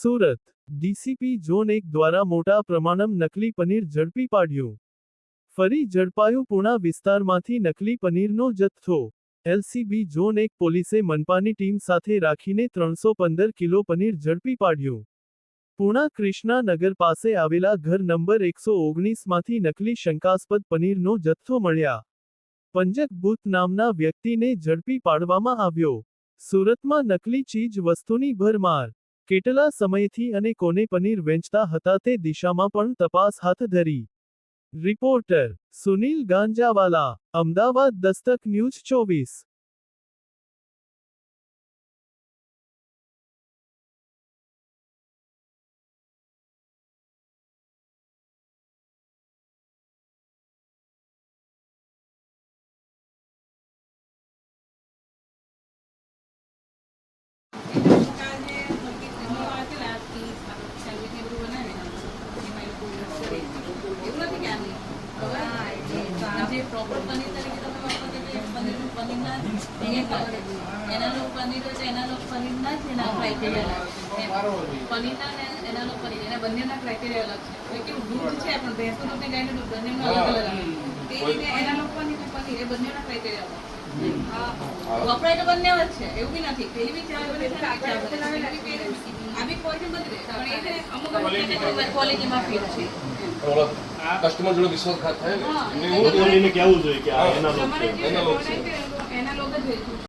Surat. DCP zone એક દ્વારા મોટા પ્રમાણમ નકલી પનીર ઝડપી પાડ્યું. ફરી ઝડપાયું પૂણા વિસ્તારમાંથી નકલી પનીરનો જથ્થો. એલસીબી ઝોન એક પોલીસે મનપાની ટીમ સાથે રાખીને ત્રણસો પંદર કિલો પનીર ઝડપી પાડ્યું. પૂણા કૃષ્ણા નગર પાસે આવેલા ઘર નંબર એકસો ઓગણીસમાંથી નકલી શંકાસ્પદ પનીરનો જથ્થો મળ્યા. પંજક બુત નામના વ્યક્તિને ઝડપી પાડવામાં આવ્યો. સુરતમાં નકલી ચીજ વસ્તુની ભરમાર. કેટલા સમયથી અને કોને પનીર વેચતા હતા તે દિશામાં પણ તપાસ હાથ ધરી. રિપોર્ટર સુનિલ ગાંજાવાલા, અમદાવાદ દસ્તક ન્યૂઝ ચોવીસ. પ્રોપર પનીર તરીકે તમે વાપરો એ પનીરનું પનીરના જ એના એના લોકો પનીર છે એના લોકો પનીરના જ એના ક્રાઇટેરિયા છે. પનીરના ને એના લોકો પનીર એના બંનેના ક્રાઇટેરિયા અલગ છે. કેવું દૂધ છે પણ ભેંસનું દૂધ ને ગાયનું દૂધ બંનેનું અલગ અલગ તે રીતે એના લોકો પનીર ને પનીર એ બંનેના ક્રાઇટેરિયા અલગ વપરાય તો બંને જ છે એવું બી નથી. પેલી બી ચા બને છે આ ચા બને છે પેલી બી પેલી આ બી ક્વોલિટી બધી પણ એ અમુક અમુક ક્વોલિટીમાં ફીટ છે. કસ્ટમર જોડે વિશ્વાસઘાત થાય ને હા. કહેવું જોઈએ કે આ એના લોકો છે એના લોકો જ વેચવું છે